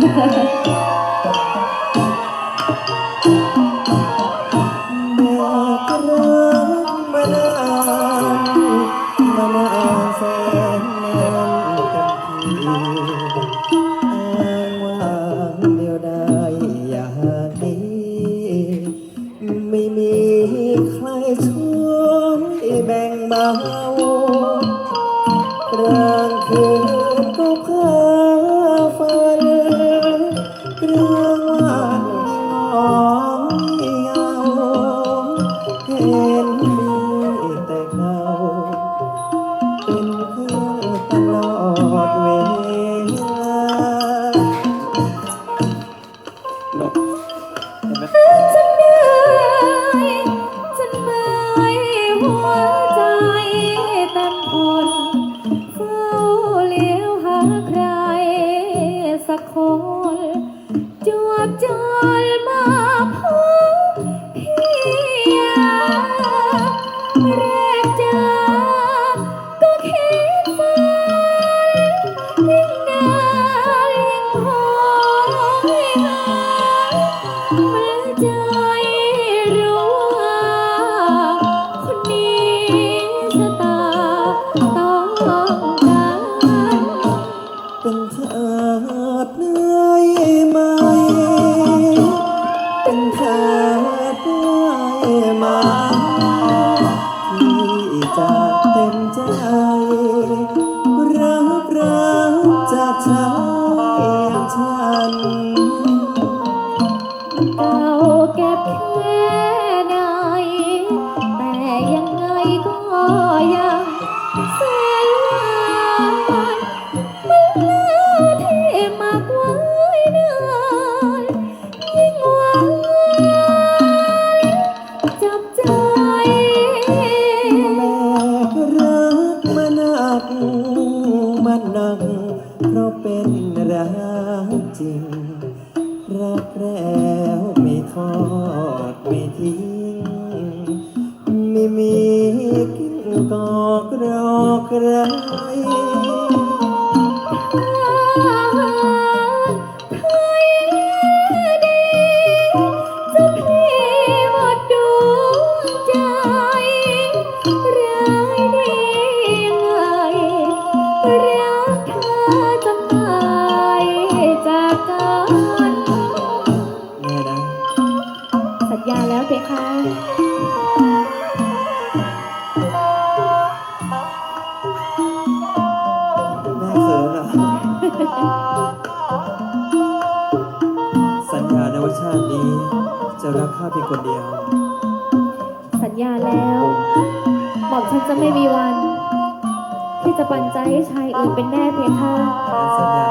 แม่ก็รักมานานมานานแสนนานเต็มทีอ้างว่างเดียวได้อย่างนี้ไม่มีใครช่วยแบ่งเบา เมื่ใจรู้ว่าคนนี้ชะตาต้องการเป็นเธอเหนื่อยไหมเป็นเธ อย่างฉัน รักแล้วไม่ทอดไม่ทิ้งไม่มีกิ้งกอกรอใคร สัญญาแล้วเพคะแม่เขินเหรอสัญญาในว่าชาตินี้ จะรักข้าเพียงคนเดียว สัญญาแล้วบอกฉันจะไม่มีวัน ที่จะปันใจให้ชายอื่นเป็นแน่เพคะ สัญญา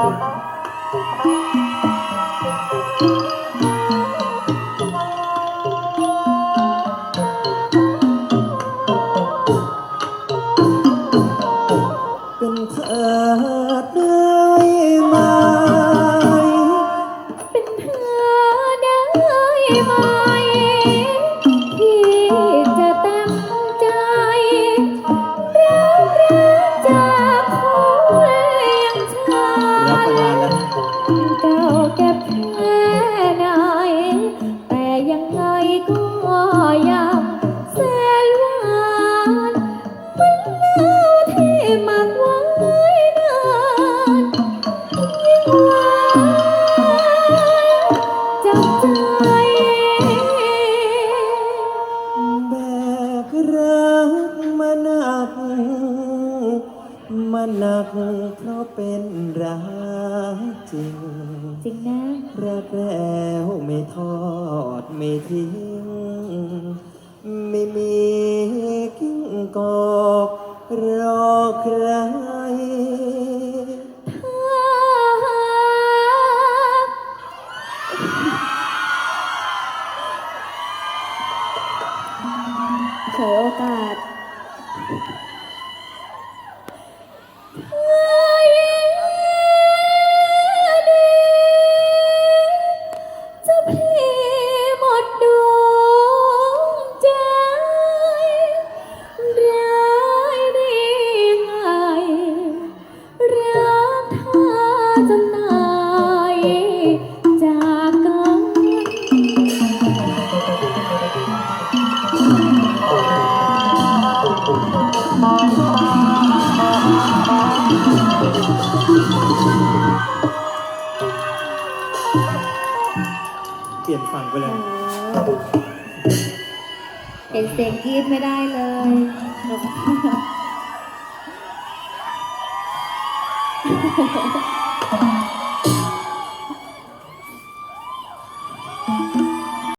ไง มาหนักเพราะเป็นรักจริง จริงนะ รักแล้วไม่ทอดไม่ทิ้ง ไม่มีกิ้งกอกรอใครเฉยโอกาส นฟังไปแล้ว เห็นเสียงกรี๊ดไม่ได้เลยเ